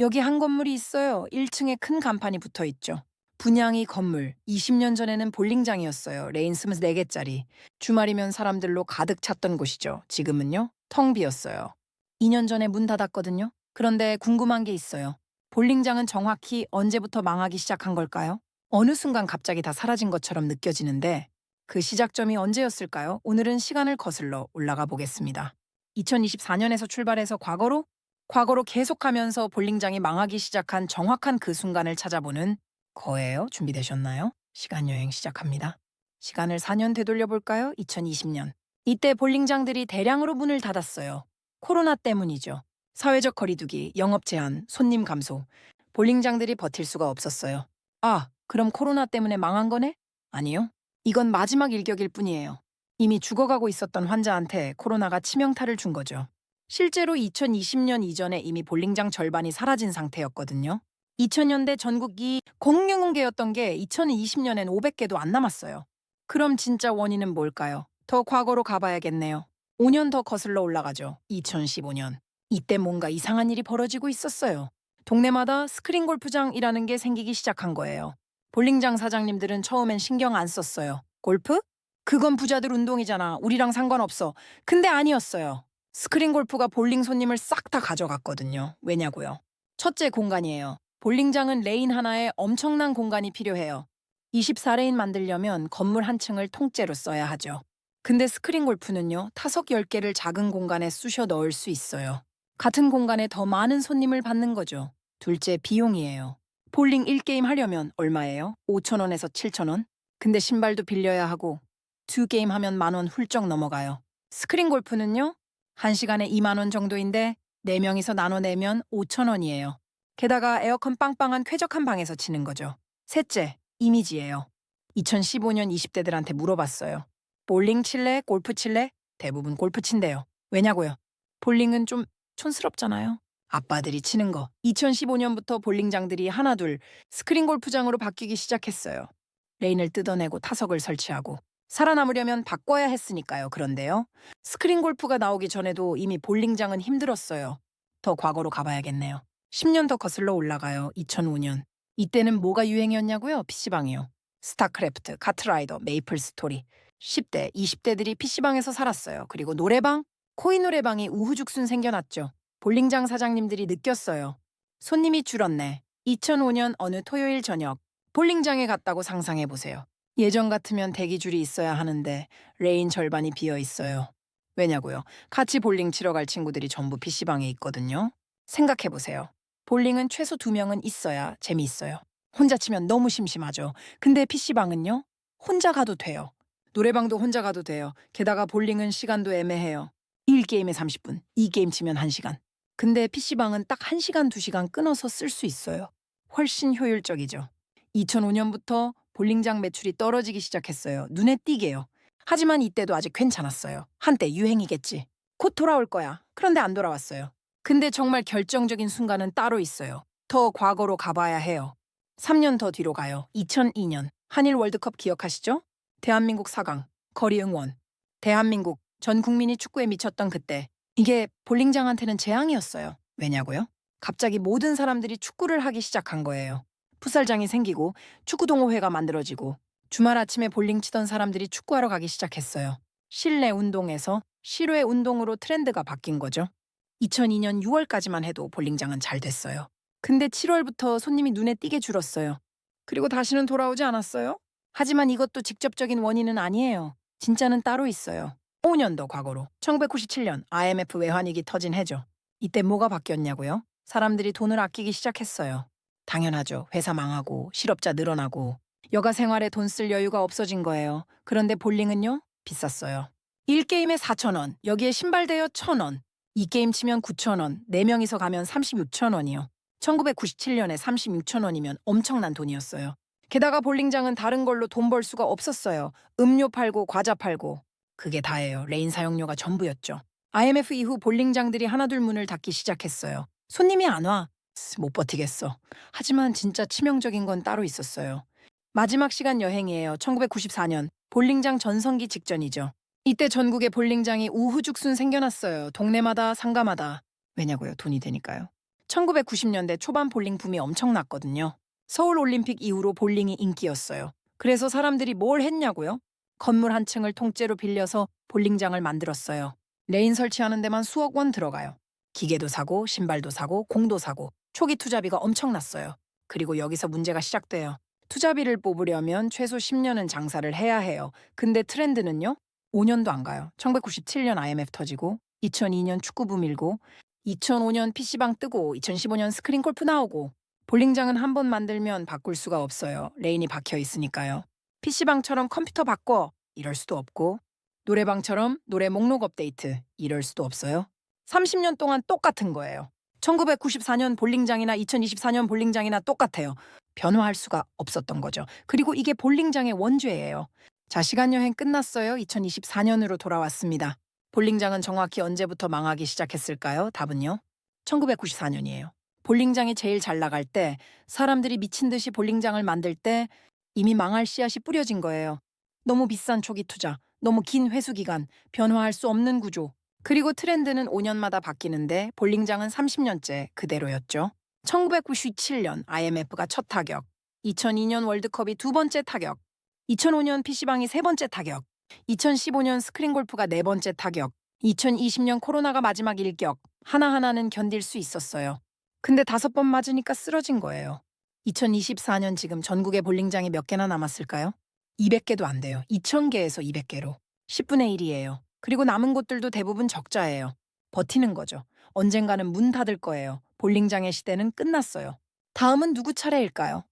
여기 한 건물이 있어요. 1층에 큰 간판이 붙어 있죠. 분양이 건물. 20년 전에는 볼링장이었어요. 레인 스무스 4개짜리. 주말이면 사람들로 가득 찼던 곳이죠. 지금은요? 텅 비었어요. 2년 전에 문 닫았거든요. 그런데 궁금한 게 있어요. 볼링장은 정확히 언제부터 망하기 시작한 걸까요? 어느 순간 갑자기 다 사라진 것처럼 느껴지는데 그 시작점이 언제였을까요? 오늘은 시간을 거슬러 올라가 보겠습니다. 2024년에서 출발해서 과거로 과거로 계속하면서 볼링장이 망하기 시작한 정확한 그 순간을 찾아보는 거예요. 준비되셨나요? 시간 여행 시작합니다. 시간을 4년 되돌려 볼까요? 2020년. 이때 볼링장들이 대량으로 문을 닫았어요. 코로나 때문이죠. 사회적 거리두기, 영업 제한, 손님 감소. 볼링장들이 버틸 수가 없었어요. 아, 그럼 코로나 때문에 망한 거네? 아니요. 이건 마지막 일격일 뿐이에요. 이미 죽어가고 있었던 환자한테 코로나가 치명타를 준 거죠. 실제로 2020년 이전에 이미 볼링장 절반이 사라진 상태였거든요. 2000년대 전국이 공룡계였던 게 2020년엔 500개도 안 남았어요. 그럼 진짜 원인은 뭘까요? 더 과거로 가봐야겠네요. 5년 더 거슬러 올라가죠. 2015년. 이때 뭔가 이상한 일이 벌어지고 있었어요. 동네마다 스크린 골프장이라는 게 생기기 시작한 거예요. 볼링장 사장님들은 처음엔 신경 안 썼어요. 골프? 그건 부자들 운동이잖아. 우리랑 상관없어. 근데 아니었어요. 스크린 골프가 볼링 손님을 싹 다 가져갔거든요. 왜냐고요? 첫째 공간이에요. 볼링장은 레인 하나에 엄청난 공간이 필요해요. 24레인 만들려면 건물 한 층을 통째로 써야 하죠. 근데 스크린 골프는요, 타석 10개를 작은 공간에 쑤셔 넣을 수 있어요. 같은 공간에 더 많은 손님을 받는 거죠. 둘째, 비용이에요. 볼링 1게임 하려면 얼마예요? 5천원에서 7천원? 근데 신발도 빌려야 하고, 두 게임 하면 만 원 훌쩍 넘어가요. 스크린 골프는요, 한 시간에 2만원 정도인데, 4명이서 나눠 내면 5천원이에요. 게다가 에어컨 빵빵한 쾌적한 방에서 치는 거죠. 셋째, 이미지예요. 2015년 20대들한테 물어봤어요. 볼링 칠래? 골프 칠래? 대부분 골프 친대요. 왜냐고요? 볼링은 좀 촌스럽잖아요. 아빠들이 치는 거. 2015년부터 볼링장들이 하나둘 스크린 골프장으로 바뀌기 시작했어요. 레인을 뜯어내고 타석을 설치하고 살아남으려면 바꿔야 했으니까요. 그런데요. 스크린 골프가 나오기 전에도 이미 볼링장은 힘들었어요. 더 과거로 가봐야겠네요. 10년 더 거슬러 올라가요. 2005년. 이때는 뭐가 유행이었냐고요? PC방이요. 스타크래프트, 카트라이더, 메이플 스토리. 10대, 20대들이 PC방에서 살았어요. 그리고 노래방, 코인 노래방이 우후죽순 생겨났죠. 볼링장 사장님들이 느꼈어요. 손님이 줄었네. 2005년 어느 토요일 저녁 볼링장에 갔다고 상상해 보세요. 예전 같으면 대기줄이 있어야 하는데 레인 절반이 비어 있어요. 왜냐고요? 같이 볼링 치러 갈 친구들이 전부 PC방에 있거든요. 생각해 보세요. 볼링은 최소 두 명은 있어야 재미있어요. 혼자 치면 너무 심심하죠. 근데 PC방은요? 혼자 가도 돼요. 노래방도 혼자 가도 돼요. 게다가 볼링은 시간도 애매해요. 1게임에 30분, 2게임 치면 1시간. 근데 PC방은 딱 1시간, 2시간 끊어서 쓸 수 있어요. 훨씬 효율적이죠. 2005년부터 볼링장 매출이 떨어지기 시작했어요. 눈에 띄게요. 하지만 이때도 아직 괜찮았어요. 한때 유행이겠지. 곧 돌아올 거야. 그런데 안 돌아왔어요. 근데 정말 결정적인 순간은 따로 있어요. 더 과거로 가봐야 해요. 3년 더 뒤로 가요. 2002년. 한일 월드컵 기억하시죠? 대한민국 4강. 거리 응원. 대한민국 전 국민이 축구에 미쳤던 그때. 이게 볼링장한테는 재앙이었어요. 왜냐고요? 갑자기 모든 사람들이 축구를 하기 시작한 거예요. 풋살장이 생기고 축구 동호회가 만들어지고 주말 아침에 볼링 치던 사람들이 축구하러 가기 시작했어요. 실내 운동에서 실외 운동으로 트렌드가 바뀐 거죠. 2002년 6월까지만 해도 볼링장은 잘 됐어요. 근데 7월부터 손님이 눈에 띄게 줄었어요. 그리고 다시는 돌아오지 않았어요. 하지만 이것도 직접적인 원인은 아니에요. 진짜는 따로 있어요. 5년 더 과거로 1997년 IMF 외환위기 터진 해죠. 이때 뭐가 바뀌었냐고요? 사람들이 돈을 아끼기 시작했어요. 당연하죠. 회사 망하고 실업자 늘어나고 여가 생활에 돈 쓸 여유가 없어진 거예요. 그런데 볼링은요? 비쌌어요. 1게임에 4,000원, 여기에 신발 대여 1,000원, 2게임 치면 9,000원, 4명이서 가면 36,000원이요. 1997년에 36,000원이면 엄청난 돈이었어요. 게다가 볼링장은 다른 걸로 돈 벌 수가 없었어요. 음료 팔고 과자 팔고. 그게 다예요. 레인 사용료가 전부였죠. IMF 이후 볼링장들이 하나둘 문을 닫기 시작했어요. 손님이 안 와. 쓰, 못 버티겠어. 하지만 진짜 치명적인 건 따로 있었어요. 마지막 시간 여행이에요. 1994년 볼링장 전성기 직전이죠. 이때 전국에 볼링장이 우후죽순 생겨났어요. 동네마다 상가마다. 왜냐고요? 돈이 되니까요. 1990년대 초반 볼링 붐이 엄청났거든요. 서울 올림픽 이후로 볼링이 인기였어요. 그래서 사람들이 뭘 했냐고요? 건물 한 층을 통째로 빌려서 볼링장을 만들었어요. 레인 설치하는 데만 수억 원 들어가요. 기계도 사고, 신발도 사고, 공도 사고, 초기 투자비가 엄청났어요. 그리고 여기서 문제가 시작돼요. 투자비를 뽑으려면 최소 10년은 장사를 해야 해요. 근데 트렌드는요? 5년도 안 가요. 1997년 IMF 터지고, 2002년 축구부 밀고, 2005년 PC방 뜨고, 2015년 스크린 골프 나오고, 볼링장은 한 번 만들면 바꿀 수가 없어요. 레인이 박혀 있으니까요. PC방처럼 컴퓨터 바꿔 이럴 수도 없고 노래방처럼 노래 목록 업데이트 이럴 수도 없어요. 30년 동안 똑같은 거예요. 1994년 볼링장이나 2024년 볼링장이나 똑같아요. 변화할 수가 없었던 거죠. 그리고 이게 볼링장의 원죄예요. 자, 시간 여행 끝났어요. 2024년으로 돌아왔습니다. 볼링장은 정확히 언제부터 망하기 시작했을까요? 답은요. 1994년이에요. 볼링장이 제일 잘 나갈 때, 사람들이 미친 듯이 볼링장을 만들 때 이미 망할 씨앗이 뿌려진 거예요. 너무 비싼 초기 투자, 너무 긴 회수 기간, 변화할 수 없는 구조. 그리고 트렌드는 5년마다 바뀌는데 볼링장은 30년째 그대로였죠. 1997년 IMF가 첫 타격, 2002년 월드컵이 두 번째 타격, 2005년 PC방이 세 번째 타격, 2015년 스크린 골프가 네 번째 타격, 2020년 코로나가 마지막 일격, 하나하나는 견딜 수 있었어요. 근데 다섯 번 맞으니까 쓰러진 거예요. 2024년 지금 전국의 볼링장이 몇 개나 남았을까요? 200개도 안 돼요. 2,000개에서 200개로. 10분의 1이에요. 그리고 남은 곳들도 대부분 적자예요. 버티는 거죠. 언젠가는 문 닫을 거예요. 볼링장의 시대는 끝났어요. 다음은 누구 차례일까요?